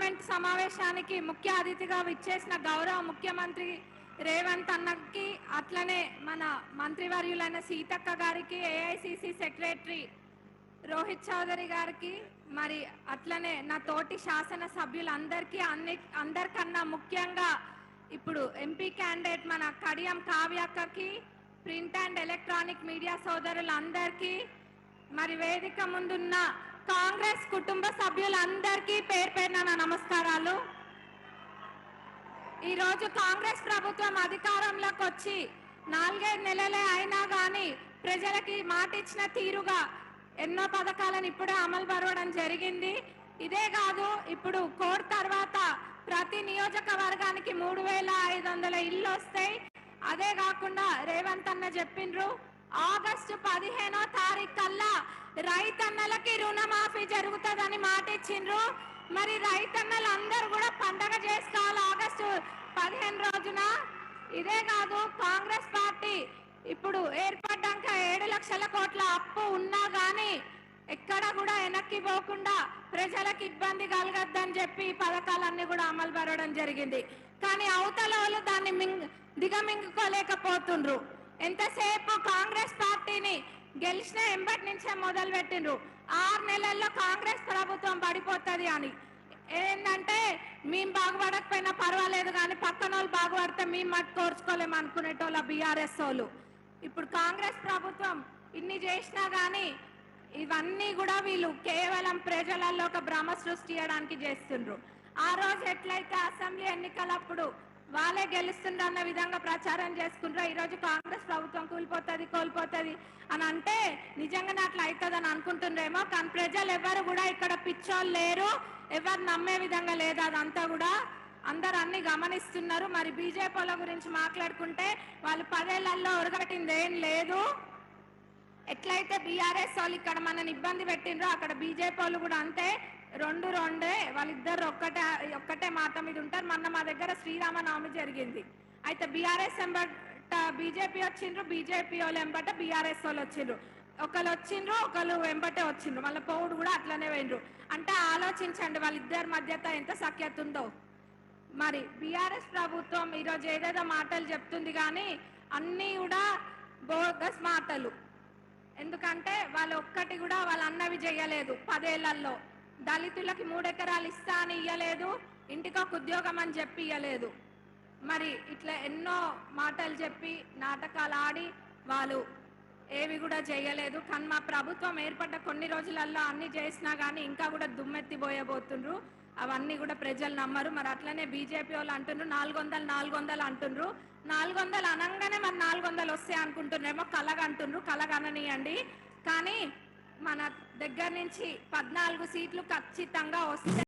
Parliament సమావేశానికి ముఖ్య అతిథిగా విచ్చేసిన గౌరవ ముఖ్యమంత్రి రేవంత్ అన్నకి అట్లనే మన మంత్రివర్యులైన సీతక్క గారికి ఏఐసిసి సెక్రటరీ రోహిత్ చౌదరి గారికి మరి అట్లనే నా తోటి శాసన సభ్యులందరికీ అన్ని అందరికన్నా ముఖ్యంగా ఇప్పుడు ఎంపీ క్యాండిడేట్ మన కడియం కావ్యక్కకి ప్రింట్ అండ్ ఎలక్ట్రానిక్ మీడియా సోదరులందరికీ మరి వేదిక ముందున్న కాంగ్రెస్ కుటుంబ సభ్యులందరికీ పేరు పేరున నా నమస్కారాలు. ఈ రోజు కాంగ్రెస్ ప్రభుత్వం అధికారంలోకి వచ్చి నాలుగైదు నెలలే అయినా కానీ ప్రజలకి మాట ఇచ్చిన తీరుగా ఎన్నో పథకాలను ఇప్పుడే అమలు పరవడం జరిగింది. ఇదే కాదు ఇప్పుడు కోడ్ తర్వాత ప్రతి నియోజకవర్గానికి మూడు వేల ఐదు వందల ఇల్లు వస్తాయి. అదే కాకుండా రేవంత్ అన్న చెప్పిండ్రు ఆగస్టు పదిహేనో తారీఖు రైతన్నలకి రుణమాఫీ జరుగుతుందని మాట ఇచ్చిండ్రు. మరి రైతన్నలు అందరూ కూడా పండగ చేసుకోవాలి ఆగస్టు పదిహేను రోజున. ఇదే కాదు కాంగ్రెస్ పార్టీ ఇప్పుడు ఏర్పడ్డాక ఏడు లక్షల కోట్ల అప్పు ఉన్నా గానీ ఎక్కడ కూడా వెనక్కి పోకుండా ప్రజలకు ఇబ్బంది కలగద్దని చెప్పి ఈ పథకాలన్నీ కూడా అమలు పరవడం జరిగింది. కానీ అవతల వాళ్ళు దాన్ని మింగ్ దిగమింగుకోలేకపోతుండ్రు. ఎంతసేపు కాంగ్రెస్ పార్టీని గెలిచిన ఎంబటి నుంచే మొదలు పెట్టిండ్రు ఆరు నెలల్లో కాంగ్రెస్ ప్రభుత్వం పడిపోతుంది అని. ఏంటంటే మేము బాగుపడకపోయినా పర్వాలేదు కానీ పక్కన వాళ్ళు బాగుపడితే మేము మట్టు కోర్చుకోలేము అనుకునేటోళ్ళ బీఆర్ఎస్ వాళ్ళు. ఇప్పుడు కాంగ్రెస్ ప్రభుత్వం ఇన్ని చేసినా కానీ ఇవన్నీ కూడా వీళ్ళు కేవలం ప్రజలలో ఒక భ్రమ సృష్టించడానికి చేస్తుండ్రు. ఆ రోజు ఎట్లయితే అసెంబ్లీ ఎన్నికలప్పుడు వాళ్ళే గెలుస్తుండ్రు అన్న విధంగా ప్రచారం చేసుకుంటారు ఈ రోజు కాంగ్రెస్ ప్రభుత్వం కూలిపోతుంది కోల్పోతుంది అని అంటే నిజంగానే అట్లా అవుతుంది అని అనుకుంటుండ్రేమో కానీ ప్రజలు ఎవరు కూడా ఇక్కడ పిచ్చోళ్ళు లేరు ఎవరు నమ్మే విధంగా లేదు అదంతా కూడా. అందరు అన్ని గమనిస్తున్నారు. మరి బీజేపీల గురించి మాట్లాడుకుంటే వాళ్ళు పదేళ్ళలో ఉరగబెట్టింది ఏం లేదు. ఎట్లయితే బీఆర్ఎస్ వాళ్ళు ఇక్కడ మనని ఇబ్బంది పెట్టిండ్రో అక్కడ బీజేపీ వాళ్ళు కూడా అంతే. రెండు రెండే వాళ్ళిద్దరు ఒక్కటే ఒక్కటే మాట మీద ఉంటారు. మొన్న మా దగ్గర శ్రీరామనవమి జరిగింది. అయితే బీఆర్ఎస్ ఎంబట బీజేపీ వచ్చిండ్రు బీజేపీ వాళ్ళు ఎంబట బీఆర్ఎస్ వాళ్ళు వచ్చిండ్రు. ఒకళ్ళు వచ్చిండ్రు ఒకళ్ళు వెంబటే వచ్చిండ్రు. మళ్ళీ పౌడు కూడా అట్లనే పోయిండ్రు. అంటే ఆలోచించండి వాళ్ళిద్దరి మధ్యత ఎంత సఖ్యత ఉందో. మరి బీఆర్ఎస్ ప్రభుత్వం ఈరోజు ఏదేదో మాటలు చెప్తుంది కానీ అన్నీ కూడా బోగస్ మాటలు. ఎందుకంటే వాళ్ళు ఒక్కటి కూడా వాళ్ళు అన్నవి చేయలేదు పదేళ్ళలో. దళితులకి మూడెకరాలు ఇస్తా అని ఇయ్యలేదు ఇంటికి ఒక ఉద్యోగం అని చెప్పి ఇయ్యలేదు. మరి ఇట్లా ఎన్నో మాటలు చెప్పి నాటకాలు ఆడి వాళ్ళు ఏవి కూడా చేయలేదు. కానీ మా ప్రభుత్వం ఏర్పడ్డ కొన్ని రోజులల్లో అన్ని చేసినా కానీ ఇంకా కూడా దుమ్మెత్తిపోయబోతుండ్రు. అవన్నీ కూడా ప్రజలు నమ్మరు. మరి అట్లనే బీజేపీ వాళ్ళు అంటుండ్రు నాలుగు వందలు నాలుగు వందలు అంటుండ్రు. నాలుగు వందలు అనగానే మరి నాలుగు వందలు వస్తాయి అనుకుంటున్నారేమో కలగ అంటుండ్రు. కలగ కానీ మన దగ్గర నుంచి పద్నాలుగు సీట్లు ఖచ్చితంగా వస్తాయి.